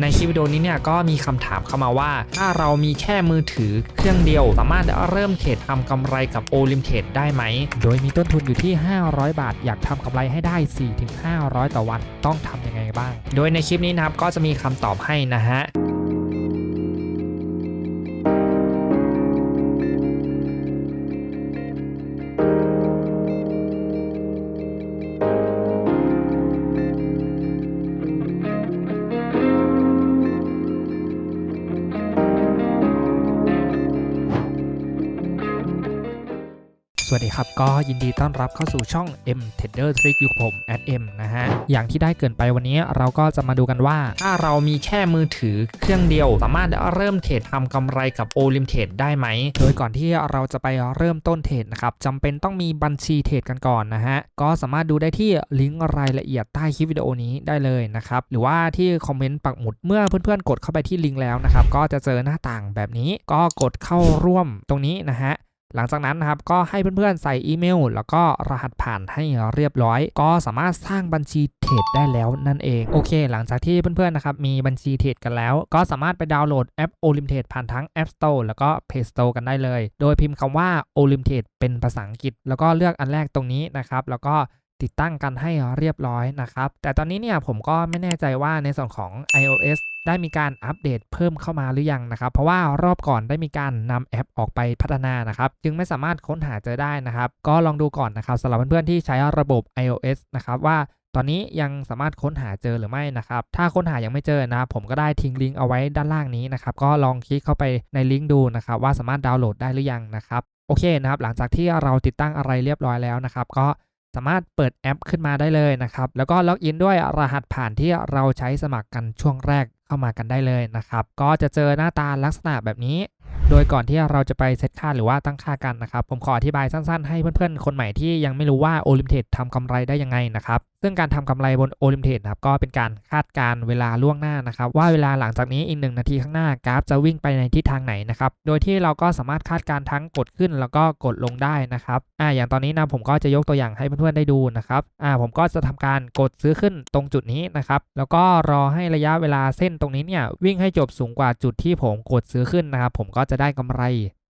ในคลิปวิดีโอนี้เนี่ยก็มีคำถามเข้ามาว่า ถ้าเรามีแค่มือถือเครื่องเดียว สามารถเริ่มเทรดทำกำไรกับโอลิมเทรดได้ไหม โดยมีต้นทุนอยู่ที่ 500 บาท อยากทำกำไรให้ได้ 4-500 ต่อวันต้องทำยังไงบ้าง โดยในคลิปนี้นะครับก็จะมีคำตอบให้นะฮะ ครับก็ยินดีต้อนรับเข้าสู่ช่อง M Trader Trick อยู่กับผม m นะฮะ อย่างที่ได้เกินไปวันนี้เราก็จะมาดูกันว่า ถ้าเรามีแค่มือถือเครื่องเดียว สามารถเริ่มเทรดทำกำไรกับโอลิมเทรดได้ไหม โดยก่อนที่เราจะไปเริ่มต้นเทรดนะครับจำเป็นต้องมีบัญชีเทรดกันก่อนนะฮะ ก็สามารถดูได้ที่ลิงก์รายละเอียดใต้คลิปวิดีโอนี้ได้เลยนะครับหรือว่าที่คอมเมนต์ปักหมุดเมื่อเพื่อนๆกดเข้าไปที่ลิงก์แล้วนะครับก็จะเจอหน้าต่างแบบนี้ก็กดเข้าร่วมตรงนี้นะฮะ หลังจากนั้นนะครับก็ให้เพื่อนๆใส่อีเมล แล้วก็รหัสผ่านให้เรียบร้อย ก็สามารถสร้างบัญชีเทรดได้แล้วนั่นเองโอเค หลังจากที่เพื่อนๆนะครับมีบัญชีเทรดกันแล้ว ก็สามารถไปดาวน์โหลดแอป o l i m t r a d e ผ่านทั้ง App Store แล้วก็ Play Store กันได้เลย โดยพิมพ์คำว่า o l i m t r a d e เป็นภาษาอังกฤษ แล้วก็เลือกอันแรกตรงนี้นะครับแล้วก็ ติดตั้งกันให้เรียบร้อยนะครับ แต่ตอนนี้เนี่ยผมก็ไม่แน่ใจว่าในส่วนของ iOS ได้มีการอัปเดตเพิ่มเข้ามาหรือยังนะครับ เพราะว่ารอบก่อนได้มีการนำแอปออกไปพัฒนานะครับ จึงไม่สามารถค้นหาเจอได้นะครับ ก็ลองดูก่อนนะครับสำหรับเพื่อนๆที่ใช้ระบบ iOS นะครับว่าตอนนี้ยังสามารถค้นหาเจอหรือไม่นะครับ ถ้าค้นหายังไม่เจอนะครับผมก็ได้ทิ้งลิงก์เอาไว้ด้านล่างนี้นะครับ ก็ลองคลิกเข้าไปในลิงก์ดูนะครับ ว่าสามารถดาวน์โหลดได้หรือยังนะครับ โอเคนะครับ หลังจากที่เราติดตั้งอะไรเรียบร้อยแล้วนะครับ ก็ สามารถเปิดแอปขึ้นมาได้เลยนะครับ แล้วก็ล็อกอินด้วยรหัสผ่านที่เราใช้สมัครกันช่วงแรกเข้ามากันได้เลยนะครับ ก็จะเจอหน้าตาลักษณะแบบนี้ โดยก่อนที่เราจะไปเซตค่าหรือว่าตั้งค่ากันนะครับ ผมขออธิบายสั้นๆ ให้เพื่อนๆ คนใหม่ที่ยังไม่รู้ว่าโอลิมเทดทำกำไรได้ยังไงนะครับ ซึ่งการทำกำไรบนโอลิมเทนครับก็เป็นการคาดการเวลาล่วงหน้านะครับว่าเวลาหลังจากนี้อีกหนึ่งนาทีข้างหน้ากราฟจะวิ่งไปในทิศทางไหนนะครับโดยที่เราก็สามารถคาดการ์ทั้งกดขึ้นแล้วก็กดลงได้นะครับอ่าอย่างตอนนี้นะผมก็จะยกตัวอย่างให้เพื่อนๆได้ดูนะครับอ่าผมก็จะทำการกดซื้อขึ้นตรงจุดนี้นะครับแล้วก็รอให้ระยะเวลาเส้นตรงนี้เนี่ยวิ่งให้จบสูงกว่าจุดที่ผมกดซื้อขึ้นนะครับผมก็จะได้กำไร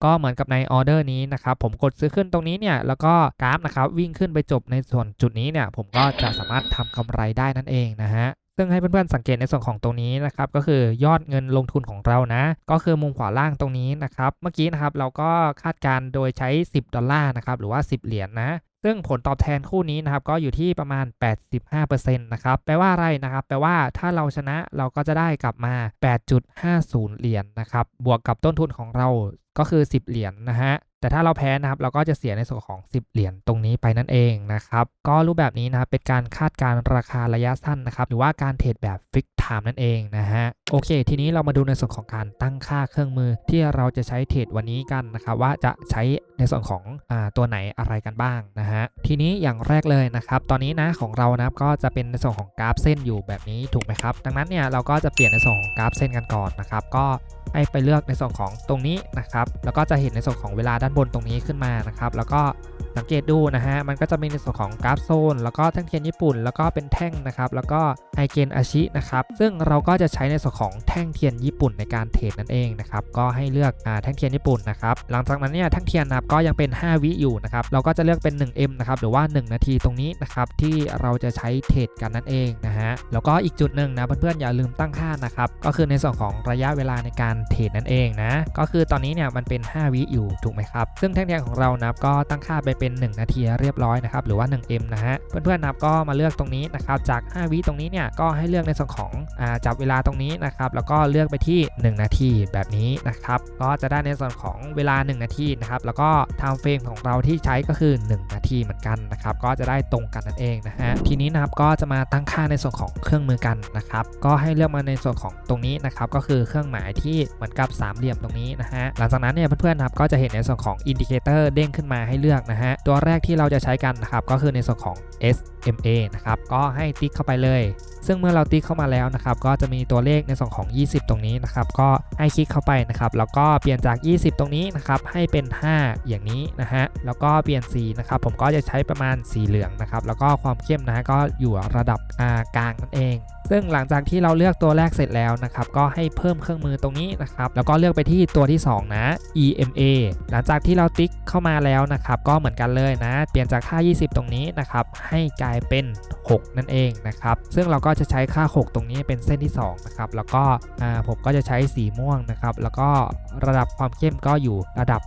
ก็เหมือนกับในออเดอร์นี้นะครับผมกดซื้อขึ้นตรงนี้เนี่ยแล้วก็กราฟนะครับวิ่งขึ้นไปจบในส่วนจุดนี้เนี่ยผมก็จะสามารถทำกำไรได้นั่นเองนะฮะซึ่งให้เพื่อนๆสังเกตในส่วนของตรงนี้นะครับก็คือยอดเงินลงทุนของเรานะ ก็คือมุมขวาล่างตรงนี้นะครับเมื่อกี้นะครับเราก็คาดการณ์โดยใช้ 10 ดอลลาร์นะครับหรือว่า 10 เหรียญนนะซึ่งผลตอบแทนคู่นี้นะครับก็อยู่ที่ประมาณ 85%นะครับแปลว่าอะไรนะครับแปลว่าถ้าเราชนะเราก็จะได้กลับมา 8.50 เหรียญนนะครับบวกกับต้นทุนของเรา ก็คือ 10 เหรียญนนะฮะ แต่ถ้าเราแพ้นะครับเราก็จะเสียในส่วนของ 10 เหรียญตรงนี้ไปนั่นเองนะครับก็รูปแบบนี้นะครับเป็นการคาดการณ์ราคาระยะสั้นนะครับหรือว่าการเทรดแบบฟิกไทม์นั่นเองนะฮะโอเค ทีนี้เรามาดูในส่วนของการตั้งค่าเครื่องมือที่เราจะใช้เทรดวันนี้กันนะครับว่าจะใช้ในส่วนของอตัวไหนอะไรกันบ้างนะฮะทีนี้อย่างแรกเลยนะครับตอนนี้นะของเรานะครับก็จะเป็นในส่วนของกราฟเส้นอยู่แบบนี้ถูกไหมครับดังนั้นเนี่ยเราก็จะเปลี่ยนในส่วนของกราฟเส้นกันก่อนนะครับก็ให้ไปเลือกในส่วนของตรงนี้นะครับแล้วก็จะเห็นในส่วนของเวลาด้านบนตรงนี้ขึ้นมานะครับ แล้วก็ สังเกตดูนะฮะ มันก็จะมีในส่วนของกราฟโซน แล้วก็แท่งเทียนญี่ปุ่น แล้วก็เป็นแท่งนะครับ แล้วก็ไฮเกนอาชินะครับ ซึ่งเราก็จะใช้ในส่วนของแท่งเทียนญี่ปุ่นในการเทรดนั่นเองนะครับ ก็ให้เลือกอแท่งเทียนญี่ปุ่นนะครับ หลังจากนั้นเนี่ยแท่งเทียนนะครับก็ยังเป็น 5 วิอยู่นะครับ เราก็จะเลือกเป็น 1M นะครับ หรือว่า 1 นาทีตรงนี้นะครับ ที่เราจะใช้เทรดกันนั่นเองนะฮะ แล้วก็อีกจุดหนึ่งนะเพื่อนๆอย่าลืมตั้งค่านะครับ ก็คือในส่วนของระยะเวลาในการเทรดนั่นเองนะ ก็คือตอนนี้เนี่ยมันเป็น 5 วิอยู่ถูกไหมครับ ซึ่งแท่งเทียนของเรานะก็ตั้งค่าไปเป็น 1 นาทีเรียบร้อยนะครับหรือว่า 1M นะฮะเพื่อนๆนับก็มาเลือกตรงนี้นะครับจาก 5 วิตรงนี้เนี่ยก็ให้เลือกในส่วนของอจับเวลาตรงนี้นะครับแล้วก็เลือกไปที่ 1 นาทีแบบนี้นะครับก็จะได้ในส่วนของเวลา 1 นาทีนะครับแล้วก็ time frame ของเราที่ใช้ก็คือ 1 นาทีเหมือนกันนะครับก็จะได้ตรงกันนั่นเองนะฮะทีนี้นะครับก็จะมาตั้งค่าในส่วนของเครื่องมือกันนะครับก็ให้เลือกมาในส่วนของตรงนี้นะครับก็คือเครื่องหมายที่เหมือนกับสามเหลี่ยมตรงนี้นะฮะหลังจากนั้นเนี่ยเพื่อนๆนะครับก็จะเห็นในส่วนของอินดิเคเตอร์เด้งขึ้นมาให้เลือกนะฮะตัวแรกที่เราจะใช้กันนะครับก็คือในส่วนของ SMA นะครับก็ให้ติ๊กเข้าไปเลย ซึ่งเมื่อเราติ๊กเข้ามาแล้วนะครับก็จะมีตัวเลขในส่วนของ 20 ตรงนี้นะครับก็ให้คลิกเข้าไปนะครับแล้วก็เปลี่ยนจาก 20 ตรงนี้นะครับให้เป็น 5 อย่างนี้นะฮะแล้วก็เปลี่ยนสีนะครับผมก็จะใช้ประมาณสีเหลืองนะครับแล้วก็ความเข้มนะก็อยู่ระดับกลางนั่นเอง ซึ่งซึ่งหลังจากที่เราเลือกตัวแรกเสร็จแล้วนะครับก็ให้เพิ่มเครื่องมือตรงนี้นะครับแล้วก็เลือกไปที่ตัวที่ 2 นะ EMA หลังจากที่เราติ๊กเข้ามาแล้วนะครับก็เหมือนกันเลยนะ เปลี่ยนจากค่า 20 ตรงนี้นะครับให้กลายเป็น6 นั่นเองนะครับ ซึ่งเราก็จะใช้ค่า 6 ตรงนี้เป็นเส้นที่2นะครับ แล้วก็ผมก็จะใช้สีม่วงนะครับ แล้วก็ระดับความเข้มก็อยู่ระดับ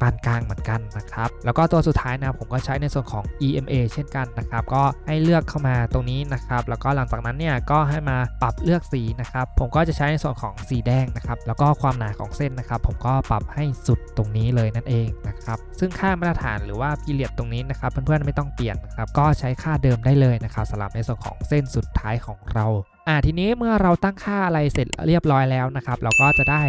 ปานกลางเหมือนกันนะครับ แล้วก็ตัวสุดท้ายนะผมก็ใช้ในส่วนของ EMA เช่นกันนะครับ ก็ให้เลือกเข้ามาตรงนี้นะครับ แล้วก็หลังจากนั้นเนี่ยก็ให้มาปรับเลือกสีนะครับ ผมก็จะใช้ในส่วนของสีแดงนะครับ แล้วก็ความหนาของเส้นนะครับ ผมก็ปรับให้สุดตรงนี้เลยนั่นเองนะครับ ซึ่งค่ามาตรฐานหรือว่าพีเรียดตรงนี้นะครับ เพื่อนๆไม่ต้องเปลี่ยนนะครับ ก็ใช้ค่าเดิมได้เลยนะครับสำหรับในส่วนของเส้นสุดท้ายของเราอ่าทีนี้เมื่อเราตั้งค่าอะไรเสร็จเรียบร้อยแล้วนะครับ เราก็จะได้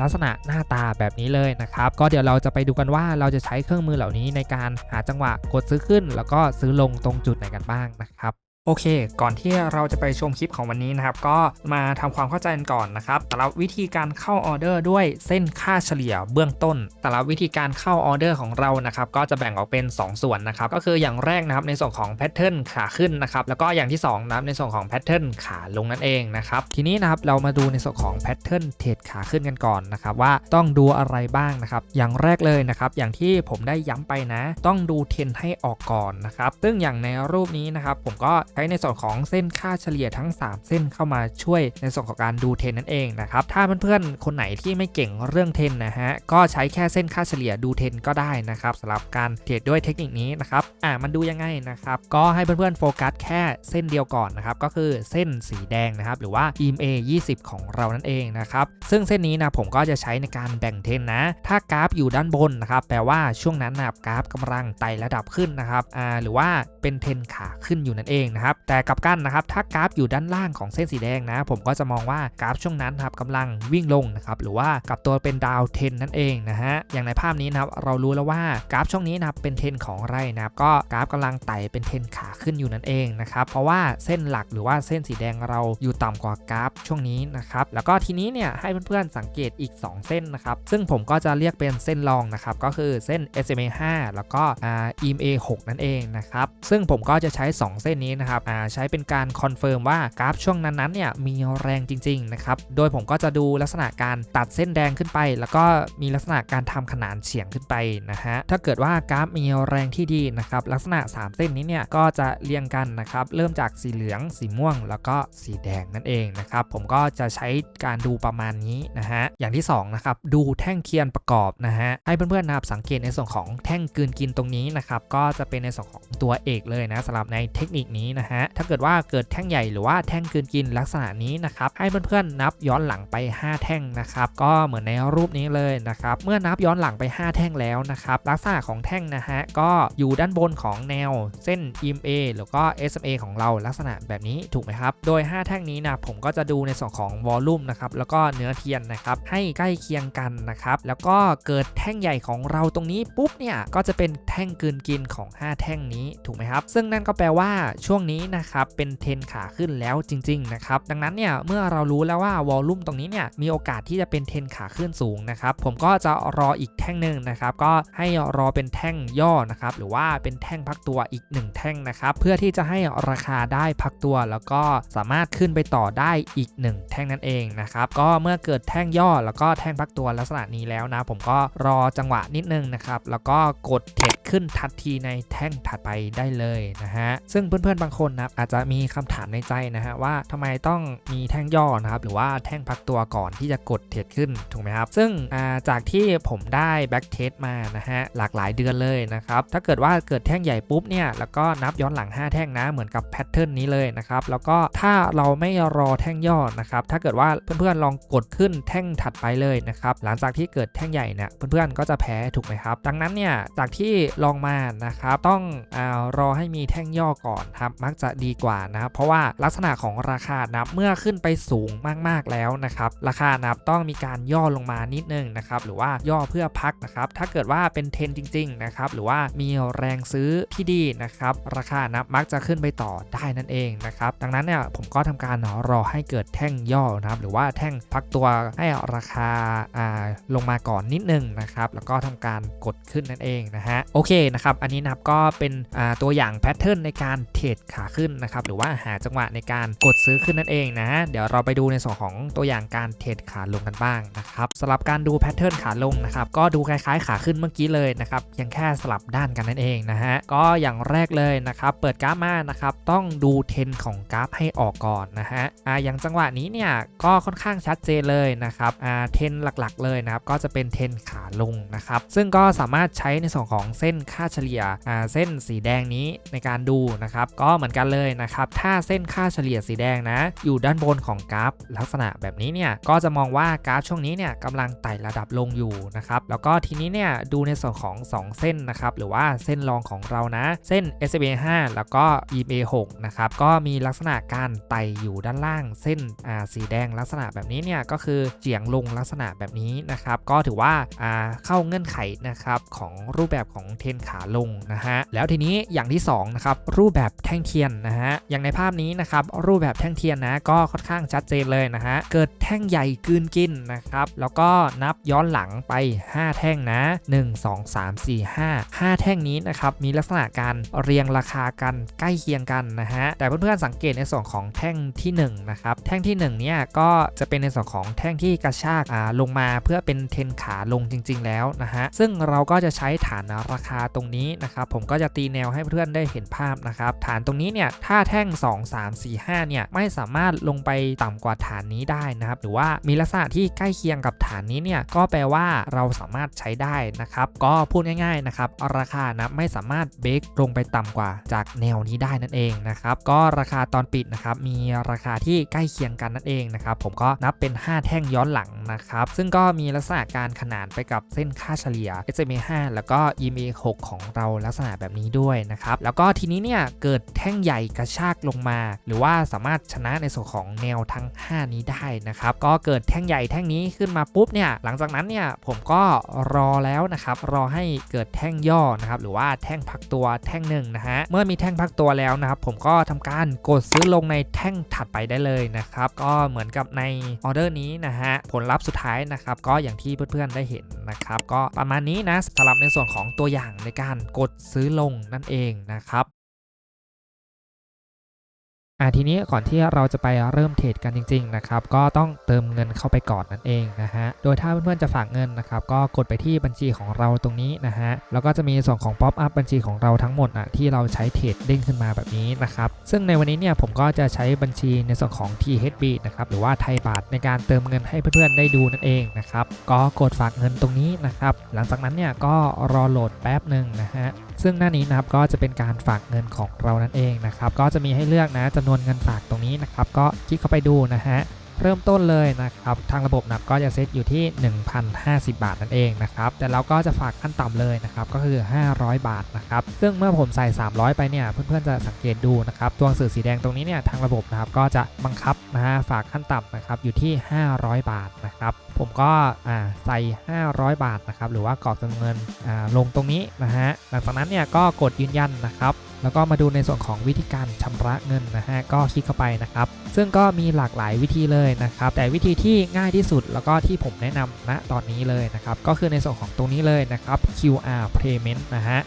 ลักษณะหน้าตาแบบนี้เลยนะครับ ก็เดี๋ยวเราจะไปดูกันว่าเราจะใช้เครื่องมือเหล่านี้ในการหาจังหวะกดซื้อขึ้น แล้วก็ซื้อลงตรงจุดไหนกันบ้างนะครับ โอเค ก่อนที่เราจะไปชมคลิปของวันนี้นะครับ ก็มาทำความเข้าใจกันก่อนนะครับแต่ละวิธีการเข้าออเดอร์ด้วยเส้นค่าเฉลี่ยเบื้องต้น แต่ละวิธีการเข้าออเดอร์ของเรานะครับ ก็จะแบ่งออกเป็น 2 ส่วนนะครับ ก็คืออย่างแรกนะครับในส่วนของแพทเทิร์นขาขึ้นนะครับ แล้วก็อย่างที่2นะครับในส่วนของแพทเทิร์นขาลงนั่นเองนะครับ ทีนี้นะครับเรามาดูในส่วนของแพทเทิร์นเทรดขาขึ้นกันก่อนนะครับว่าต้องดูอะไรบ้างนะครับ อย่างแรกเลยนะครับ อย่างที่ผมได้ย้ำไปนะ ต้องดูเทรนให้ออกก่อนนะครับ ซึ่งอย่างในรูปนี้นะครับผมก็ช้ในส่วนของเส้นค่าเฉลี่ยทั้ง 3 เส้นเข้ามาช่วยในส่วนของการดูเทรนนั่นเองนะครับถ้าเพื่อนๆคนไหนที่ไม่เก่งเรื่องเทรนนะฮะก็ใช้แค่เส้นค่าเฉลี่ยดูเทรนก็ได้นะครับสำหรับการเทรดด้วยเทคนิคนี้นะครับอ่ามันดูยังไงนะครับก็ให้เพื่อนๆโฟกัสแค่เส้นเดียวก่อนนะครับก็คือเส้นสีแดงนะครับหรือว่า EMA 20 ของเรานั่นเองนะครับซึ่งเส้นนี้นะผมก็จะใช้ในการแบ่งเทรนนะ ถ้ากราฟอยู่ด้านบนนะครับแปลว่าช่วงนั้นนับกราฟกำลังไต่ระดับขึ้นนะครับอ่าหรือว่าเป็นเทรนขาขึ้นอยู่นั่นเองนะครับแต่กลับกันนะครับ ถ้ากราฟอยู่ด้านล่างของเส้นสีแดงนะ ผมก็จะมองว่ากราฟช่วงนั้นนะครับกำลังวิ่งลงนะครับหรือว่ากลับตัวเป็นดาวเทนนั่นเองนะฮะอย่างในภาพนี้นะครับเรารู้แล้วว่ากราฟช่วงนี้นะครับเป็นเทนของอะไรนะครับก็กราฟกำลังไต่เป็นเทนขาขึ้นอยู่นั่นเองนะครับเพราะว่าเส้นหลักหรือว่าเส้นสีแดงเราอยู่ต่ำกว่ากราฟช่วงนี้นะครับแล้วก็ทีนี้เนี่ยให้เพื่อนๆสังเกตอีก 2 เส้นนะครับซึ่งผมก็จะเรียกเป็นเส้นรองนะครับก็คือเส้น SMA 5 แล้วก็อ่า EMA 6 นั่นเองนะครับซึ่งผมก็จะใช้ 2 เส้นนี้นะครับอ่าใช้เป็นการคอนเฟิร์มว่ากราฟช่วงนั้นๆเนี่ยมีแรงจริงๆนะครับโดยผมก็จะดูลักษณะการตัดเส้นแดงขึ้นไป แล้วก็มีลักษณะการทำขนานเฉียงขึ้นไปนะฮะถ้าเกิดว่ากราฟมีแรงที่ดีนะครับลักษณะ 3 เส้นนี้เนี่ยก็จะเรียงกันนะครับเริ่มจากสีเหลือง สีม่วง แล้วก็สีแดงนั่นเองนะครับผมก็จะใช้การดูประมาณนี้นะฮะอย่างที่2นะครับดูแท่งเคียนประกอบนะฮะให้เพื่อนๆนะครับสังเกตในส่วนของแท่งกืนกินตรงนี้นะครับก็จะเป็นในส่วนของตัวเอกเลยนะสำหรับในเทคนิคนี้นะฮะ ถ้าเกิดว่าเกิดแท่งใหญ่หรือว่าแท่งกลืนกินลักษณะนี้นะครับ ให้เพื่อนๆนับย้อนหลังไป 5 แท่งนะครับ ก็เหมือนในรูปนี้เลยนะครับ เมื่อนับย้อนหลังไป 5 แท่งแล้วนะครับ ลักษณะของแท่งนะฮะ ก็อยู่ด้านบนของแนวเส้น EMA หรือก็ SMA ของเราลักษณะแบบนี้ถูกไหมครับ โดย 5 แท่งนี้นะผมก็จะดูในส่วนของวอลลุ่มนะครับ แล้วก็เนื้อเทียนนะครับ ให้ใกล้เคียงกันนะครับ แล้วก็เกิดแท่งใหญ่ของเราตรงนี้ปุ๊บเนี่ย ก็จะเป็นแท่งกืนกินของ 5 แท่งนี้ถูกไหมครับ ซึ่งนั่นก็แปลว่าช่วงนี้นะครับเป็นเทรนขาขึ้นแล้วจริง ๆ นะครับ ดังนั้นเนี่ยเมื่อเรารู้แล้วว่าวอลลุ่มตรงนี้เนี่ยมีโอกาสที่จะเป็นเทรนขาขึ้นสูงนะครับ ผมก็จะรออีกแท่งหนึ่งนะครับ ก็ให้รอเป็นแท่งย่อนะครับ หรือว่าเป็นแท่งพักตัวอีก 1 แท่งนะครับ เพื่อที่จะให้ราคาได้พักตัว แล้วก็สามารถขึ้นไปต่อได้อีก 1 แท่งนั่นเองนะครับ ก็เมื่อเกิดแท่งย่อแล้วก็แท่งพักตัวลักษณะนี้แล้วนะ ผมก็รอจังหวะนิดนึงนะครับ แล้วก็กดเทรดขึ้นทันทีในแท่งถัดไปได้เลยนะฮะ ซึ่งเพื่อนๆบางคนนะครับอาจจะมีคำถามในใจนะฮะว่าทำไมต้องมีแท่งย่อนะครับหรือว่าแท่งพักตัวก่อนที่จะกดเทรดขึ้นถูกไหมครับซึ่งาจากที่ผมได้แบ็กเทสมานะฮะหลากหลายเดือนเลยนะครับถ้าเกิดว่าเกิดแท่งใหญ่ปุ๊บเนี่ยแล้วก็นับย้อนหลัง 5 แท่งนะเหมือนกับแพทเทิร์นนี้เลยนะครับแล้วก็ถ้าเราไม่รอแท่งย่อนะครับถ้าเกิดว่าเพื่อนๆลองกดขึ้นแท่งถัดไปเลยนะครับหลังจากที่เกิดแท่งใหญ่เนี่ยเพื่อนๆก็จะแพ้ถูกไหมครับ ดังนั้นเนี่ยจากที่ลองมานะครับต้องอรอให้มีแท่งย่อก่อนครับมัักจะดีกว่านะครับเพราะว่าลักษณะของราคานับเมื่อขึ้นไปสูงมากๆแล้วนะครับราคานับต้องมีการย่อลงมานิดนึงนะครับหรือว่าย่อเพื่อพักนะครับถ้าเกิดว่าเป็นเทรนจริงๆนะครับหรือว่ามีแรงซื้อที่ดีนะครับราคานับมักจะขึ้นไปต่อได้นั่นเองนะครับดังนั้นเนี่ยผมก็ทำการรอให้เกิดแท่งย่อนะครับหรือว่าแท่งพักตัวให้ราคาอ่าลงมาก่อนนิดนึงนะครับแล้วก็ทำการกดขึ้นนั่นเองนะฮะโอเคนะครับอันนี้นะครับก็เป็นอ่าตัวอย่างแพทเทิร์นในการเทรดขขาขึ้นนะครับหรือว่าหาจังหวะในการกดซื้อขึ้นนั่นเองนะ เดี๋ยวเราไปดูในส่วนของตัวอย่างการเทรดขาลงกันบ้างนะครับสำหรับการดูแพทเทิร์นขาลงนะครับก็ดูคล้ายๆขาขึ้นเมื่อกี้เลยนะครับเพียงแค่สลับด้านกันนั่นเองนะฮะก็อย่างแรกเลยนะครับเปิดกราฟมานะครับต้องดูเทนของกราฟให้ออกก่อนนะฮะอ่าอย่างจังหวะนี้เนี่ยก็ค่อนข้างชัดเจนเลยนะครับอ่าเทนหลักๆเลยนะครับก็จะเป็นเทนขาลงนะครับซึ่งก็สามารถใช้ในส่วนของเส้นค่าเฉลี่ยอ่าเส้นสีแดงนี้ในการดูนะครับก็เหมือนกันเลยนะครับ ถ้าเส้นค่าเฉลี่ยสีแดงนะ อยู่ด้านบนของกราฟ ลักษณะแบบนี้เนี่ยก็จะมองว่ากราฟช่วงนี้เนี่ยกำลังไต่ระดับลงอยู่นะครับแล้วก็ทีนี้เนี่ยดูในส่วนของ 2 เส้นนะครับหรือว่าเส้นรองของเรานะ เส้น SMA 5แล้วก็ EMA 6นะครับก็มีลักษณะการไต่อยู่ด้านล่าง เส้นอ่าสีแดงลักษณะแบบนี้เนี่ยก็คือเจียงลงลักษณะแบบนี้นะครับก็ถือว่าอ่าเข้าเงื่อนไขนะครับของรูปแบบของเทนขาลงนะฮะแล้วทีนี้อย่างที่2นะครับรูปแบบแท่งเทียนนะฮะอย่างในภาพนี้นะครับรูปแบบแท่งเทียนนะก็ค่อนข้างชัดเจนเลยนะฮะเกิดแท่งใหญ่กืนกินนะครับแล้วก็นับย้อนหลังไป 5 แท่งนะ 1 2 3 4 5 5 แท่งนี้นะครับมีลักษณะการเรียงราคากันใกล้เคียงกันนะฮะแต่เพื่อนๆสังเกตในส่วนของแท่งที่1นะครับแท่งที่1เนี่ยก็จะเป็นในส่วนของแท่งที่กระชากลงมาเพื่อเป็นเทนขาลงจริง ๆ แล้วนะฮะซึ่งเราก็จะใช้ฐานราคาตรงนี้นะครับผมก็จะตีแนวให้เพื่อนๆได้เห็นภาพนะครับฐานตรงนี้เนี่ยถ้าแท่ง 2 3 4 5เนี่ยไม่สามารถลงไปต่ำกว่าฐานนี้ได้นะครับหรือว่ามีลักษณะที่ใกล้เคียงกับฐานนี้เนี่ยก็แปลว่าเราสามารถใช้ได้นะครับก็พูดง่าย ๆนะครับราคานะไม่สามารถเบรกลงไปต่ำกว่าจากแนวนี้ได้นั่นเองนะครับก็ราคาตอนปิดนะครับมีราคาที่ใกล้เคียงกันนั่นเองนะครับผมก็นับเป็น 5 แท่งย้อนหลังนะครับซึ่งก็มีลักษณะการขนานไปกับเส้นค่าเฉลี่ย SMA 5แล้วก็ EMA 6ของเราลักษณะแบบนี้ด้วยนะครับแล้วก็ทีนี้เนี่ยเกิดแท่งใหญ่กระชากลงมา หรือว่าสามารถชนะในส่วนของแนวทั้ง 5 นี้ได้นะครับ ก็เกิดแท่งใหญ่แท่งนี้ขึ้นมาปุ๊บเนี่ยหลังจากนั้นเนี่ยผมก็รอแล้วนะครับรอให้เกิดแท่งย่อนะครับหรือว่าแท่งพักตัวแท่งหนึ่งนะฮะเมื่อมีแท่งพักตัวแล้วนะครับผมก็ทำการกดซื้อลงในแท่งถัดไปได้เลยนะครับก็เหมือนกับในออเดอร์นี้นะฮะผลลัพธ์สุดท้ายนะครับก็อย่างที่เพื่อนๆได้เห็นนะครับก็ประมาณนี้นะสำหรับในส่วนของตัวอย่างในการกดซื้อลงนั่นเองนะครับ อ่าทีนี้ก่อนที่เราจะไปเริ่มเทรดกันจริง ๆ นะครับ ก็ต้องเติมเงินเข้าไปก่อนนั่นเองนะฮะโดยถ้าเพื่อนๆจะฝากเงินนะครับ ก็กดไปที่บัญชีของเราตรงนี้นะฮะแล้วก็จะมีส่วนของ Pop Up บัญชีของเราทั้งหมดอะที่เราใช้เทรดเด้งขึ้นมาแบบนี้นะครับซึ่งในวันนี้เนี่ยผมก็จะใช้บัญชีในส่วนของ THB นะครับหรือว่าไทยบาทในการเติมเงินให้เพื่อนๆได้ดูนั่นเองนะครับก็กดฝากเงินตรงนี้นะครับหลังจากนั้นเนี่ยก็รอโหลดแป๊บหนึ่งนะฮะ ซึ่งหน้านี้นะครับก็จะเป็นการฝากเงินของเรานั่นเองนะครับก็จะมีให้เลือกนะจำนวนเงินฝากตรงนี้นะครับก็คลิกเข้าไปดูนะฮะ เริ่มต้นเลยนะครับ ทางระบบนับก็จะเซตอยู่ที่ 1,050 บาทนั่นเองนะครับ แต่เราก็จะฝากขั้นต่ำเลยนะครับ ก็คือ 500 บาทนะครับ ซึ่งเมื่อผมใส่ 300 ไปเนี่ย เพื่อนๆจะสังเกตดูนะครับ ตัวหนังสือสีแดงตรงนี้เนี่ยทางระบบนะครับก็จะบังคับนะฮะฝากขั้นต่ำนะครับอยู่ที่ 500 บาทนะครับ ผมก็อ่าใส่ 500 บาทนะครับ หรือว่ากรอกจำนวนเงินอ่าลงตรงนี้นะฮะ หลังจากนั้นเนี่ยก็กดยืนยันนะครับ แล้วก็มาดูในส่วนของวิธีการชำระเงินนะฮะก็คลิกเข้าไปนะครับ ซึ่งก็มีหลากหลายวิธีเลยนะครับ แต่วิธีที่ง่ายที่สุดแล้วก็ที่ผมแนะนำณตอนนี้เลยนะครับ ก็คือในส่วนของตรงนี้เลยนะครับ QR payment นะฮะ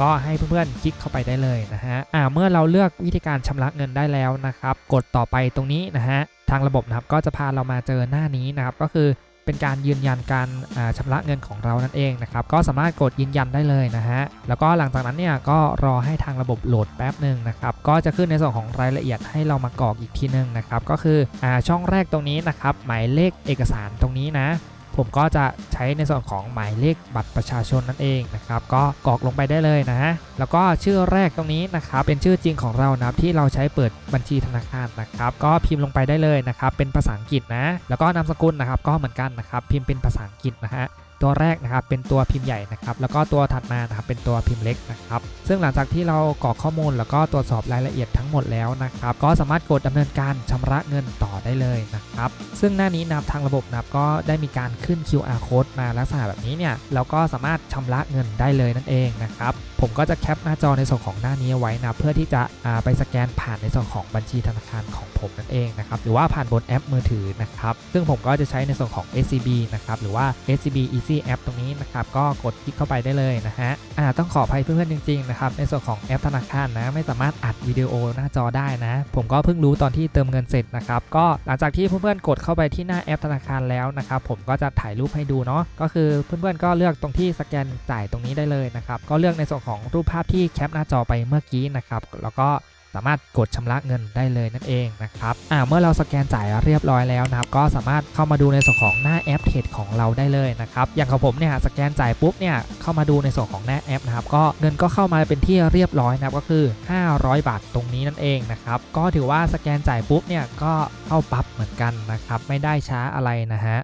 ก็ให้เพื่อนๆคลิกเข้าไปได้เลยนะฮะอ่าเมื่อเราเลือกวิธีการชำระเงินได้แล้วนะครับ กดต่อไปตรงนี้นะฮะทางระบบนะครับก็จะพาเรามาเจอหน้านี้นะครับก็คือ เป็นการยืนยันการชำชำระเงินของเรานั่นเองนะครับก็สามารถกดยืนยันได้เลยนะฮะแล้วก็หลังจากนั้นเนี่ยก็รอให้ทางระบบโหลดแป๊บหนึ่งนะครับก็จะขึ้นในส่วนของรายละเอียดให้เรามากรอกอีกทีหนึงนะครับก็คืออช่องแรกตรงนี้นะครับหมายเลขเอกสารตรงนี้นะ ผมก็จะใช้ในส่วนของหมายเลขบัตรประชาชนนั่นเองนะครับ ก็กรอกลงไปได้เลยนะแล้วก็ชื่อแรกตรงนี้นะครับเป็นชื่อจริงของเรานะครับที่เราใช้เปิดบัญชีธนาคารนะครับ ก็พิมพ์ลงไปได้เลยนะครับ เป็นภาษาอังกฤษนะ แล้วก็นามสกุลนะครับ ก็เหมือนกันนะครับ พิมพ์เป็นภาษาอังกฤษนะฮะ ตัวแรกนะครับเป็นตัวพิมพ์ใหญ่นะครับ แล้วก็ตัวถัดมานะครับเป็นตัวพิมพ์เล็กนะครับ ซึ่งหลังจากที่เรากรอกข้อมูลแล้วก็ตรวจสอบรายละเอียดทั้งหมดแล้วนะครับ ก็สามารถกดดำเนินการชำระเงินต่อได้เลยนะครับ ซึ่งหน้านี้นับทางระบบนับก็ได้มีการขึ้น QR code มาลักษณะแบบนี้เนี่ยเราก็สามารถชำระเงินได้เลยนั่นเองนะครับผมก็จะแคปหน้าจอในส่วนของหน้านี้เอาไว้นะเพื่อที่จะไปสแกนผ่านในส่วนของบัญชีธนาคารของผมนั่นเองนะครับหรือว่าผ่านบนแอปมือถือนะครับซึ่งผมก็จะใช้ในส่วนของ SCB นะครับหรือว่า SCB Easy App ตรงนี้นะครับก็กดคลิกเข้าไปได้เลยนะฮะอ่าต้องขออภัยเพื่อนๆจริงๆนะครับในส่วนของแอปธนาคารนะไม่สามารถอัดวิดีโอหน้าจอได้นะ ผมก็เพิ่งรู้ตอนที่เติมเงินเสร็จนะครับก็หลังจากที่เพื่อนๆกดเข้าไปที่หน้าแอปธนาคารแล้วนะครับผมก็จะถ่ายรูปให้ดูเนาะก็คือเพื่อนๆก็เลือกตรงที่สแกนจ่ายตรงนี้ได้เลยนะครับก็เลือกในส่วนของรูปภาพที่แคปหน้าจอไปเมื่อกี้นะครับ แล้วก็สามารถกดชำระเงินได้เลยนั่นเองนะครับอ่าเมื่อเราสแกนจ่ายเรียบร้อยแล้วนะครับ ก็สามารถเข้ามาดูในส่วนของหน้าแอปเทรดของเราได้เลยนะครับ อย่างของผมเนี่ยสแกนจ่ายปุ๊บเนี่ยเข้ามาดูในส่วนของหน้าแอปนะครับ ก็เงินก็เข้ามาเป็นที่เรียบร้อยนะครับก็คือ 500 บาทตรงนี้นั่นเองนะครับ ก็ถือว่าสแกนจ่ายปุ๊บเนี่ยก็เข้าปั๊บเหมือนกันนะครับ ไม่ได้ช้าอะไรนะฮะ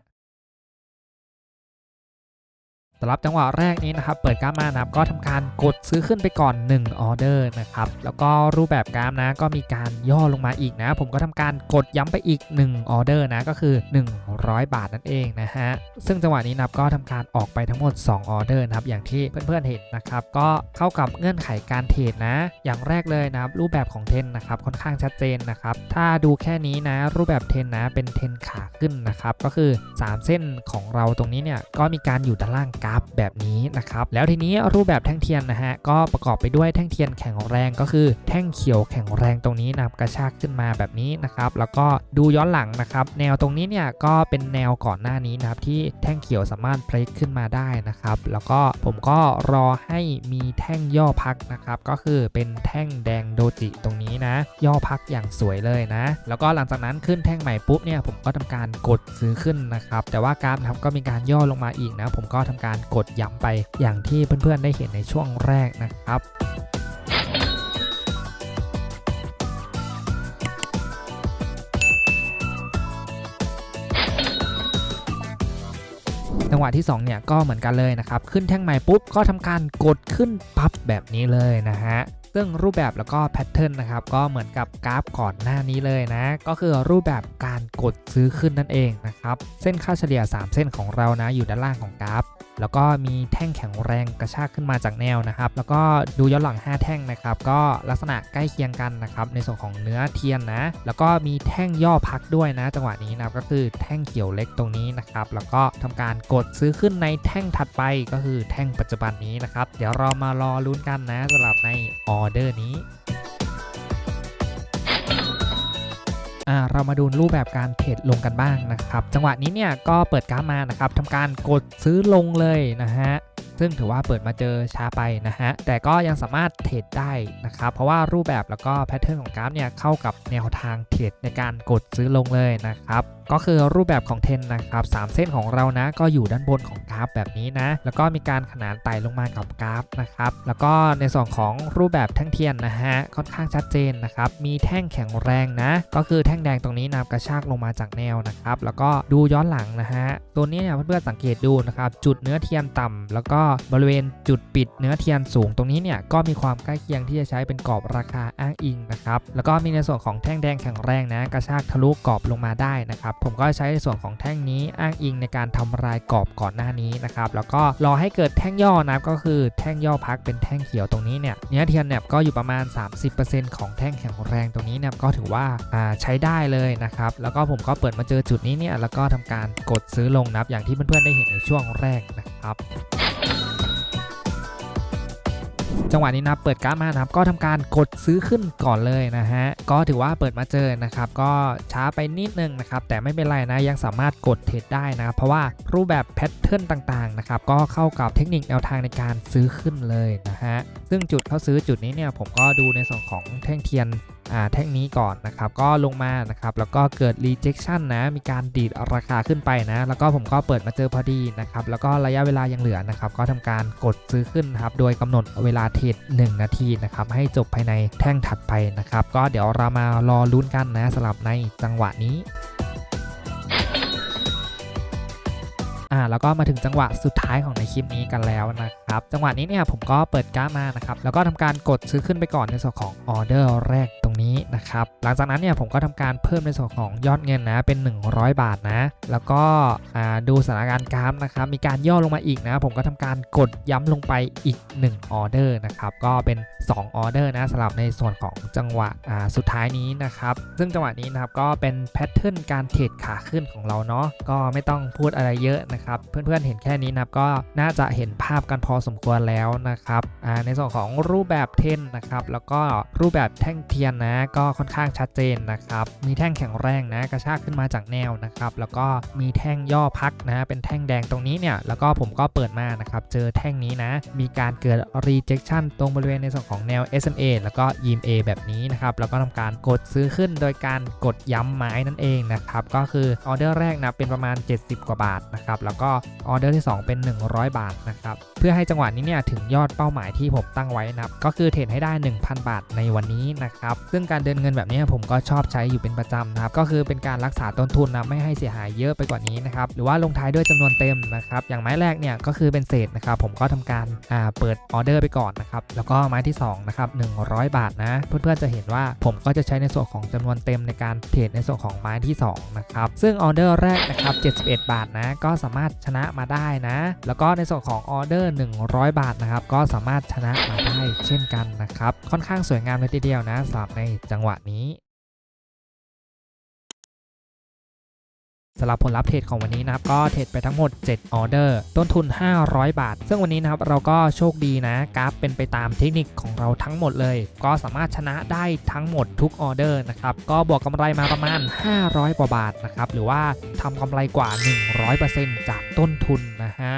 สำหรับจังหวะแรกนี้นะครับ เปิดกราฟมานะครับก็ทำการกดซื้อขึ้นไปก่อน 1 ออเดอร์นะครับ แล้วก็รูปแบบกราฟนะก็มีการย่อลงมาอีกนะ ผมก็ทำการกดย้ำไปอีก 1 ออเดอร์นะก็คือ 100 บาทนั่นเองนะฮะ ซึ่งจังหวะนี้นะครับก็ทำการออกไปทั้งหมด 2 ออเดอร์นะครับ อย่างที่เพื่อนๆเห็นนะครับ ก็เข้ากับเงื่อนไขการเทรดนะ อย่างแรกเลยนะครับรูปแบบของเทนนะครับค่อนข้างชัดเจนนะครับ ถ้าดูแค่นี้นะ รูปแบบเทนนะเป็นเทนขาขึ้นนะครับก็คือ 3 เส้นของเราตรงนี้เนี่ยก็มีการอยู่ด้านล่างกราฟแบบนี้นะครับแล้วทีนี้รูปแบบแท่งเทียนนะฮะก็ประกอบไปด้วยแท่งเทียนแข็งแรงก็คือ แท่งเขียวแข็งแรงตรงนี้นะครับกระชากขึ้นมาแบบนี้นะครับแล้วก็ดูย้อนหลังนะครับแนวตรงนี้เนี่ยก็เป็นแนวก่อนหน้านี้นะครับที่แท่งเขียวสามารถเพลกขึ้นมาได้นะครับแล้วก็ผมก็รอให้มีแท่งย่อพักนะครับก็คือเป็นแท่งแดงโดจิตรงนี้นะ ย่อพักอย่างสวยเลยนะ แล้วก็หลังจากนั้นขึ้นแท่งใหม่ปุ๊บเนี่ยผมก็ทำการกดซื้อขึ้นนะครับแต่ว่ากราฟนะครับก็มีการย่อลงมาอีกนะ ผมก็ทำการกดย้ำไปอย่างที่เพื่อนๆได้เห็นในช่วงแรกนะครับจังหวะที่2เนี่ยก็เหมือนกันเลยนะครับ ขึ้นแท่งใหม่ปุ๊บก็ทำการกดขึ้นปั๊บแบบนี้เลยนะฮะซึ่งรูปแบบแล้วก็แพทเทิร์นนะครับก็เหมือนกับกราฟก่อนหน้านี้เลยนะ ก็คือรูปแบบการกดซื้อขึ้นนั่นเองนะครับ เส้นค่าเฉลี่ย 3 เส้นของเรานะอยู่ด้านล่างของกราฟ แล้วก็มีแท่งแข็งแรงกระชากขึ้นมาจากแนวนะครับ แล้วก็ดูย้อนหลัง 5 แท่งนะครับ ก็ลักษณะใกล้เคียงกันนะครับ ในส่วนของเนื้อเทียนนะ แล้วก็มีแท่งย่อพักด้วยนะ จังหวะนี้นะครับก็คือแท่งเขียวเล็กตรงนี้นะครับ แล้วก็ทำการกดซื้อขึ้นในแท่งถัดไปก็คือแท่งปัจจุบันนี้นะครับ เดี๋ยวเรามารอลุ้นกันนะสำหรับในออเดอร์นี้ อ่าเรามาดูรูปแบบการเทรดลงกันบ้างนะครับ จังหวะนี้เนี่ยก็เปิดกราฟมานะครับทำการกดซื้อลงเลยนะฮะซึ่งถือว่าเปิดมาเจอช้าไปนะฮะ แต่ก็ยังสามารถเทรดได้นะครับ เพราะว่ารูปแบบแล้วก็แพทเทิร์นของกราฟเนี่ยเข้ากับแนวทางเทรดในการกดซื้อลงเลยนะครับ ก็คือรูปแบบของเทนนะครับสามเส้นของเรานะก็อยู่ด้านบนของกราฟแบบนี้นะ แล้วก็มีการขนานไต่ลงมากับกราฟนะครับ แล้วก็ในส่วนของรูปแบบแท่งเทียนนะฮะค่อนข้างชัดเจนนะครับ มีแท่งแข็งแรงนะ ก็คือแท่งแดงตรงนี้นะครับกระชากลงมาจากแนวนะครับ แล้วก็ดูย้อนหลังนะฮะ ตัวนี้เนี่ยเพื่อนๆสังเกตดูนะครับ จุดเนื้อเทียนต่ำแล้วก็บริเวณจุดปิดเนื้อเทียนสูงตรงนี้เนี่ยก็มีความใกล้เคียงที่จะใช้เป็นกรอบราคาอ้างอิงนะครับ แล้วก็มีในส่วนของแท่งแดงแข็งแรงนะ กระชากทะลุกรอบลงมาได้นะครับผมก็ใช้ในส่วนของแท่งนี้อ้างอิงในการทำรายกรอบก่อนหน้านี้นะครับแล้วก็รอให้เกิดแท่งย่อนับก็คือแท่งย่อพักเป็นแท่งเขียวตรงนี้เนี่ยเนื้อเทียนเนี่ยก็อยู่ประมาณ 30%ของแท่งแข็งแรงตรงนี้เนี่ยก็ถือว่าใช้ได้เลยนะครับแล้วก็ผมก็เปิดมาเจอจุดนี้เนี่ยแล้วก็ทำการกดซื้อลงนะครับอย่างที่เพื่อนๆได้เห็นในช่วงแรกนะครับ จังหวะนี้นะเปิดกราฟมานะครับ ก็ทำการกดซื้อขึ้นก่อนเลยนะฮะ ก็ถือว่าเปิดมาเจอนะครับ ก็ช้าไปนิดนึงนะครับ แต่ไม่เป็นไรนะ ยังสามารถกดเทรดได้นะเพราะว่ารูปแบบแพทเทิร์นต่างๆนะครับ ก็เข้ากับเทคนิคแนวทางในการซื้อขึ้นเลยนะฮะ ซึ่งจุดเข้าซื้อจุดนี้เนี่ยผมก็ดูในส่วนของแท่งเทียน แท่งนี้ก่อนนะครับก็ลงมานะครับแล้วก็เกิด rejection นะมีการดีดราคาขึ้นไปนะ แล้วก็ผมก็เปิดมาเจอพอดีนะครับแล้วก็ระยะเวลายังเหลือนะครับก็ทำการกดซื้อขึ้นครับโดยกำหนดเวลาเทรด1นาทีนะครับให้จบภายในแท่งถัดไปนะครับก็เดี๋ยวเรามารอลุ้นกันนะสำหรับในจังหวะนี้ อ่าแล้วก็มาถึงจังหวะสุดท้ายของในคลิปนี้กันแล้วนะครับจังหวะนี้เนี่ยผมก็เปิดกรามานะครับแล้วก็ทำการกดซื้อขึ้นไปก่อนในส่วนของออเดอร์แรกตรงนี้นะครับหลังจากนั้นเนี่ยผมก็ทำการเพิ่มในส่วนของยอดเงินนะเป็น 100 บาทนะ แล้วก็อ่าดูสถานการณ์กราฟนะครับมีการย่อลงมาอีกนะผมก็ทำการกดย้ำลงไปอีก1ออเดอร์นะครับก็เป็น 2 ออเดอร์นะสำหรับในส่วนของจังหวะอ่าสุดท้ายนี้นะครับซึ่งจังหวะนี้นะครับก็เป็นแพทเทิร์นการเทรดขาขึ้นของเราเนาะก็ไม่ต้องพูดอะไรเยอะนะครับเพื่อนๆเห็นแค่นี้นะครับก็น่าจะเห็นภาพกันพอสมควรแล้วนะครับในส่วนของรูปแบบเทนนะครับแล้วก็รูปแบบแท่งเทียนนะก็ค่อนข้างชัดเจนนะครับมีแท่งแข็งแรงนะกระชากขึ้นมาจากแนวนะครับแล้วก็มีแท่งย่อพักนะเป็นแท่งแดงตรงนี้เนี่ยแล้วก็ผมก็เปิดมานะครับเจอแท่งนี้นะ มีการเกิด rejection ตรงบริเวณในส่วนของแนว SMA แล้วก็ EMA แบบนี้นะครับแล้วก็ทำการกดซื้อขึ้นโดยการกดย้ำไม้นั่นเองนะครับก็คือออเดอร์แรกนะเป็นประมาณ 70 กว่าบาทนะครับแล้วก็ออเดอร์ที่ 2 เป็น 100 บาทนะครับ พื่อให้จังหวะนี้เนี่ยถึงยอดเป้าหมายที่ผมตั้งไว้นะครับก็คือเทรดให้ได้ 1,000 บาทในวันนี้นะครับซึ่งการเดินเงินแบบนี้ผมก็ชอบใช้อยู่เป็นประจำนะครับก็คือเป็นการรักษาต้นทุนนะไม่ให้เสียหายเยอะไปกว่านี้นะครับหรือว่าลงท้ายด้วยจำนวนเต็มนะครับอย่างไม้แรกเนี่ยก็คือเป็นเศษนะครับผมก็ทำการอ่าเปิดออเดอร์ไปก่อนนะครับแล้วก็ไม้ที่2นะครับ100 บาทนะเพื่อนๆจะเห็นว่าผมก็จะใช้ในส่วนของจำนวนเต็มในการเทรดในส่วนของไม้ที่2นะครับซึ่งออเดอร์แรกนะครับ71 บาทนะก็สามารถชนะมาได้นะ แล้วก็ในส่วนของออเดอร์100 บาทนะครับ ก็สามารถชนะมาได้เช่นกันนะครับ ค่อนข้างสวยงามเลยทีเดียวนะสำหรับในจังหวะนี้สำหรับผลลัพธ์เทรดของวันนี้นะครับก็เทรดไปทั้งหมด 7 ออเดอร์ ต้นทุน 500 บาท ซึ่งวันนี้นะครับเราก็โชคดีนะกราฟเป็นไปตามเทคนิคของเราทั้งหมดเลย ก็สามารถชนะได้ทั้งหมดทุกออเดอร์นะครับก็บวกกำไรมาประมาณ 500 กว่าบาทนะครับหรือว่าทำกำไรกว่า 100%จากต้นทุนนะฮะ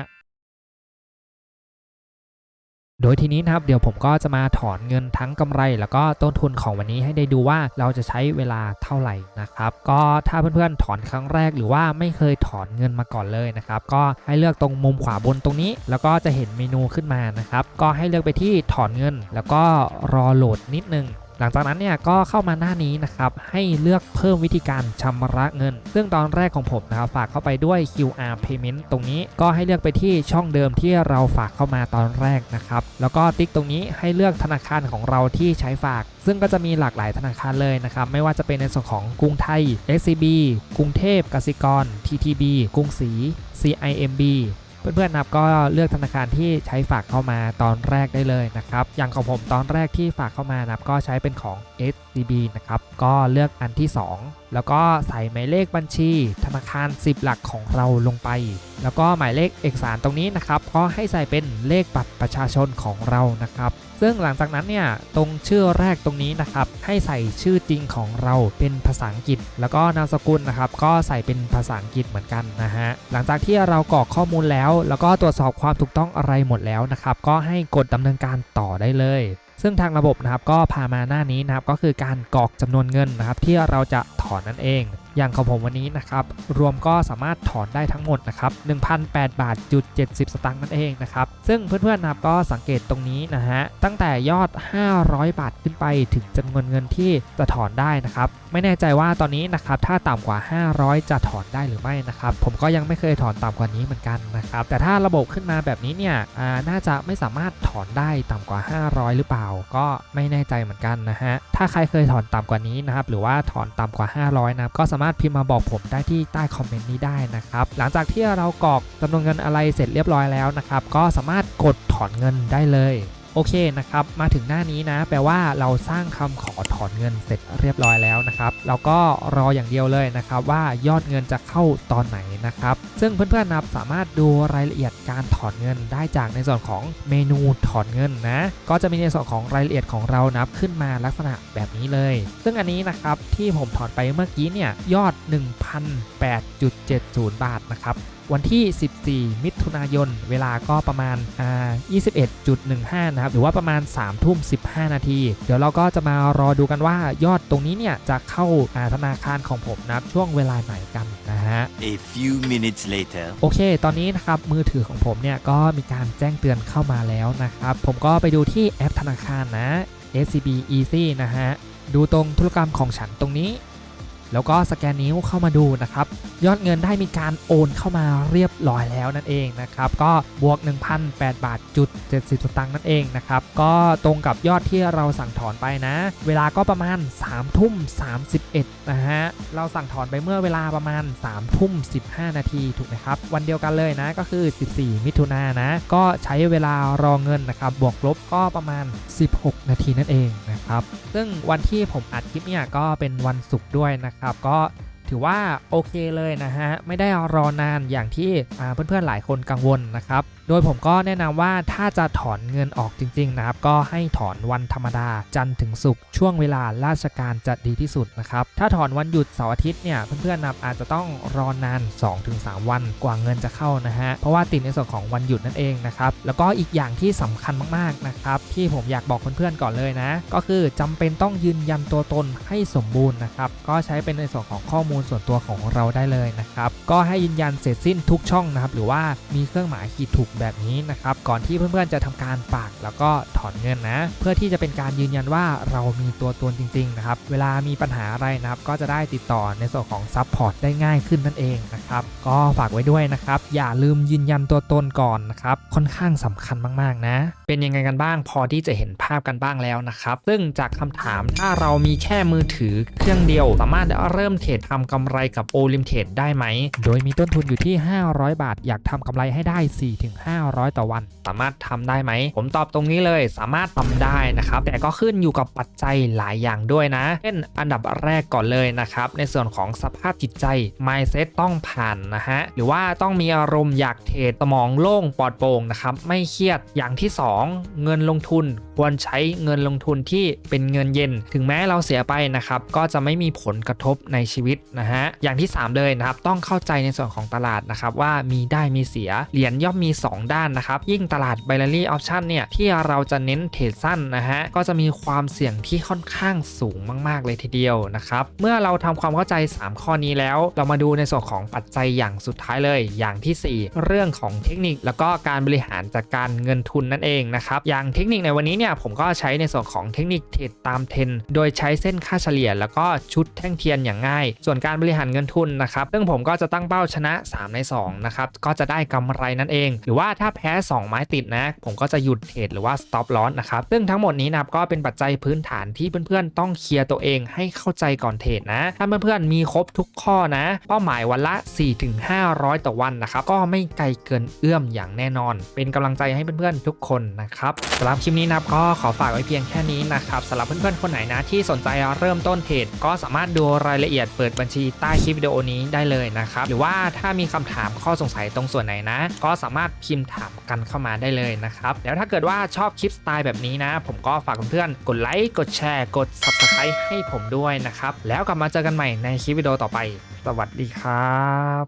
โดยทีนี้นะครับเดี๋ยวผมก็จะมาถอนเงินทั้งกำไร แล้วก็ต้นทุนของวันนี้ให้ได้ดูว่าเราจะใช้เวลาเท่าไหร่นะครับ ก็ถ้าเพื่อนๆถอนครั้งแรกหรือว่าไม่เคยถอนเงินมาก่อนเลยนะครับ ก็ให้เลือกตรงมุมขวาบนตรงนี้ แล้วก็จะเห็นเมนูขึ้นมานะครับ ก็ให้เลือกไปที่ถอนเงิน แล้วก็รอโหลดนิดนึง หลังจากนั้นเนี่ยก็เข้ามาหน้านี้นะครับให้เลือกเพิ่มวิธีการชำระเงิน ซึ่งตอนแรกของผมนะครับฝากเข้าไปด้วย QR payment ตรงนี้ก็ให้เลือกไปที่ช่องเดิมที่เราฝากเข้ามาตอนแรกนะครับแล้วก็ติ๊กตรงนี้ให้เลือกธนาคารของเราที่ใช้ฝาก ซึ่งก็จะมีหลากหลายธนาคารเลยนะครับไม่ว่าจะเป็นในส่วนของกรุงไทย SCB กรุงเทพกสิกร TTB กรุงศรี CIMB เพื่อนๆนะครับก็เลือกธนาคารที่ใช้ฝากเข้ามาตอนแรกได้เลยนะครับอย่างของผมตอนแรกที่ฝากเข้ามานะครับก็ใช้เป็นของ SCB นะครับก็เลือกอันที่ 2 แล้วก็ใส่หมายเลขบัญชี ธนาคาร 10 หลักของเราลงไป แล้วก็หมายเลขเอกสารตรงนี้นะครับก็ให้ใส่เป็นเลขบัตรประชาชนของเรานะครับ ซึ่งหลังจากนั้นเนี่ยตรงชื่อแรกตรงนี้นะครับให้ใส่ชื่อจริงของเราเป็นภาษาอังกฤษ แล้วก็นามสกุลนะครับก็ใส่เป็นภาษาอังกฤษเหมือนกันนะฮะหลังจากที่เรากรอกข้อมูลแล้ว แล้วก็ตรวจสอบความถูกต้องอะไรหมดแล้วนะครับก็ให้กดดำเนินการต่อได้เลย ซึ่งทางระบบนะครับก็พามาหน้านี้นะครับก็คือการกรอกจำนวนเงินนะครับที่เราจะถอนนั่นเอง อย่างของผมวันนี้นะครับรวมก็สามารถถอนได้ทั้งหมดนะครับ1,008บาทจุด70 สตางค์นั่นเองนะครับซึ่งเพื่อนๆนะครับก็สังเกตตรงนี้นะฮะตั้งแต่ยอด 500 บาทขึ้นไปถึงจำนวนเงินที่จะถอนได้นะครับไม่แน่ใจว่าตอนนี้นะครับถ้าต่ำกว่า 500 จะถอนได้หรือไม่นะครับผมก็ยังไม่เคยถอนต่ำกว่านี้เหมือนกันนะครับแต่ถ้าระบบขึ้นมาแบบนี้เนี่ยน่าจะไม่สามารถถอนได้ต่ำกว่า 500 หรือเปล่า ก็ไม่แน่ใจเหมือนกันนะฮะถ้าใครเคยถอนต่ำกว่านี้นะครับหรือว่าถอนต่ำกว่า 500นะครับก็สามารถพิมพ์มาบอกผมได้ที่ใต้คอมเมนต์นี้ได้นะครับหลังจากที่เรากรอกจำนวนเงินอะไรเสร็จเรียบร้อยแล้วนะครับก็สามารถกดถอนเงินได้เลย โอเคนะครับ มาถึงหน้านี้นะ แปลว่าเราสร้างคำขอถอนเงินเสร็จเรียบร้อยแล้วนะครับ เราก็รออย่างเดียวเลยนะครับ ว่ายอดเงินจะเข้าตอนไหนนะครับ ซึ่งเพื่อนๆนะครับสามารถดูรายละเอียดการถอนเงินได้จากในส่วนของเมนูถอนเงินนะ ก็จะมีในส่วนของรายละเอียดของเรานับขึ้นมาลักษณะแบบนี้เลย ซึ่งอันนี้นะครับที่ผมถอนไปเมื่อกี้เนี่ยยอด 1,008.70 บาทนะครับ วันที่ 14 มิถุนายน เวลาก็ประมาณอ่า21.15 นะครับ หรือว่าประมาณ 3 ทุ่ม 15 นาที เดี๋ยวเราก็จะมารอดูกันว่ายอดตรงนี้เนี่ยจะเข้าอ่าธนาคารของผมนะครับช่วงเวลาไหนกันนะฮะ A few minutes later. โอเค ตอนนี้นะครับมือถือของผมเนี่ยก็มีการแจ้งเตือนเข้ามาแล้วนะครับ ผมก็ไปดูที่แอปธนาคารนะ SCB Easy นะฮะ ดูตรงธุรกรรมของฉันตรงนี้ แล้วก็สแกนนิ้วเข้ามาดูนะครับยอดเงินได้มีการโอนเข้ามาเรียบร้อยแล้วนั่นเองนะครับก็บวก 1,008บาทจุด70สตางค์นั่นเองนะครับก็ตรงกับยอดที่เราสั่งถอนไปนะ เวลาก็ประมาณ3ทุ่ม31นะฮะเราสั่งถอนไปเมื่อเวลาประมาณ3ทุ่ม15 นาทีถูกไหมครับวันเดียวกันเลยนะก็คือ 14 มิถุนายนนะก็ใช้เวลารอเงินนะครับบวกลบก็ประมาณ 16 นาทีนั่นเองนะครับซึ่งวันที่ผมอัดคลิปเนี่ยก็เป็นวันศุกร์ด้วยนะครับก็ถือว่าโอเคเลยนะฮะไม่ได้รอนานอย่างที่เพื่อนๆหลายคนกังวลนะครับ โดยผมก็แนะนำว่าถ้าจะถอนเงินออกจริงๆนะครับ ก็ให้ถอนวันธรรมดา จันทร์ถึงศุกร์ช่วงเวลาราชการจะดีที่สุดนะครับ ถ้าถอนวันหยุดเสาร์อาทิตย์เนี่ยเพื่อนๆนับอาจจะต้องรอนาน 2-3 วันกว่าเงินจะเข้านะฮะ เพราะว่าติดในส่วนของวันหยุดนั่นเองนะครับ แล้วก็อีกอย่างที่สำคัญมากๆนะครับ ที่ผมอยากบอกเพื่อนๆก่อนเลยนะ ก็คือจำเป็นต้องยืนยันตัวตนให้สมบูรณ์นะครับ ก็ใช้เป็นในส่วนของข้อมูลส่วนตัวของเราได้เลยนะครับ ก็ให้ยืนยันเสร็จสิ้นทุกช่องนะครับ หรือว่ามีเครื่องหมายขีดถูกแบบนี้นะครับ ก่อนที่เพื่อนๆจะทำการฝากแล้วก็ถอนเงินนะ เพื่อที่จะเป็นการยืนยันว่าเรามีตัวตนจริงๆนะครับ เวลามีปัญหาอะไรนะครับ ก็จะได้ติดต่อในส่วนของซัพพอร์ตได้ง่ายขึ้นนั่นเองนะครับ ก็ฝากไว้ด้วยนะครับ อย่าลืมยืนยันตัวตนก่อนนะครับ ค่อนข้างสำคัญมากๆนะ เป็นยังไงกันบ้างพอที่จะเห็นภาพกันบ้างแล้วนะครับ ซึ่งจากคำถามถ้าเรามีแค่มือถือเครื่องเดียว สามารถเริ่มเทรดทำกำไรกับโอลิมเทรดได้ไหม โดยมีต้นทุนอยู่ที่ 500 บาท อยากทำกำไรให้ได้500 ต่อวัน สามารถทำได้ไหม ผมตอบตรงนี้เลยสามารถทำได้นะครับ แต่ก็ขึ้นอยู่กับปัจจัยหลายอย่างด้วยนะ เช่น อันดับแรกก่อนเลยนะครับ ในส่วนของสภาพจิตใจ mindset ต้องผ่านนะฮะ หรือว่าต้องมีอารมณ์อยากเทรดสมองโล่งปลอดโปร่งนะครับ ไม่เครียด อย่างที่ 2 เงินลงทุนควรใช้เงินลงทุนที่เป็นเงินเย็น ถึงแม้เราเสียไปนะครับ ก็จะไม่มีผลกระทบในชีวิตนะฮะ อย่างที่ 3 เลยนะครับ ต้องเข้าใจในส่วนของตลาดนะครับ ว่ามีได้มีเสีย เหรียญย่อมมี 2 ด้านนะครับ ยิ่งตลาด binary option เนี่ยที่เราจะเน้นเทรดสั้นนะฮะ ก็จะมีความเสี่ยงที่ค่อนข้างสูงมาก ๆ เลยทีเดียวนะครับ เมื่อเราทำความเข้าใจ 3 ข้อนี้แล้ว เรามาดูในส่วนของปัจจัยอย่างสุดท้ายเลย อย่างทีสี่ 4 เรื่องของเทคนิคแล้วก็การบริหารจัดการเงินทุนนั่นเองนะครับ อย่างเทคนิคในวันนี้เนี่ยผมก็ใช้ในส่วนของเทคนิคเทรดตามเทรนด์โดยใช้เส้นค่าเฉลี่ย แล้วก็ชุดแท่งเทียนอย่างง่าย ส่วนการบริหารเงินทุนนะครับซึ่งผมก็จะตั้งเป้าชนะ 3 ใน2นะครับก็จะได้กำไรนั่นเอง หรือว่าถ้าแพ้ 2 ไม้ติดนะ ผมก็จะหยุดเทรดหรือว่า stop loss นะครับซึ่งทั้งหมดนี้นะครับก็เป็นปัจจัยพื้นฐานที่เพื่อนๆ ต้องเคลียร์ตัวเองให้เข้าใจก่อนเทรดนะ ถ้าเพื่อนๆมีครบทุกข้อนะ เป้าหมายวันละ 4-500 ต่อวันนะครับก็ไม่ไกลเกินเอื้อมอย่างแน่นอน เป็นกำลังใจให้เพื่อนๆทุกคนนะครับสำหรับคลิปนี้นะครับก็ขอฝากไว้เพียงแค่นี้นะครับสำหรับเพื่อนๆคนไหนนะที่สนใจเริ่มต้นเทรดก็สามารถดูรายละเอียดเปิดบัญชีใต้คลิปวิดีโอนี้ได้เลยนะครับหรือว่าถ้ามีคำถามข้อสงสัยตรงส่วนไหนนะ ก็สามารถพิมพ์ถามกันเข้ามาได้เลยนะครับแล้วถ้าเกิดว่าชอบคลิปสไตล์แบบนี้นะ ผมก็ฝากเพื่อนๆกดไลค์กดแชร์กด Subscribe ให้ผมด้วยนะครับแล้วกลับมาเจอกันใหม่ในคลิปวิดีโอต่อไป สวัสดีครับ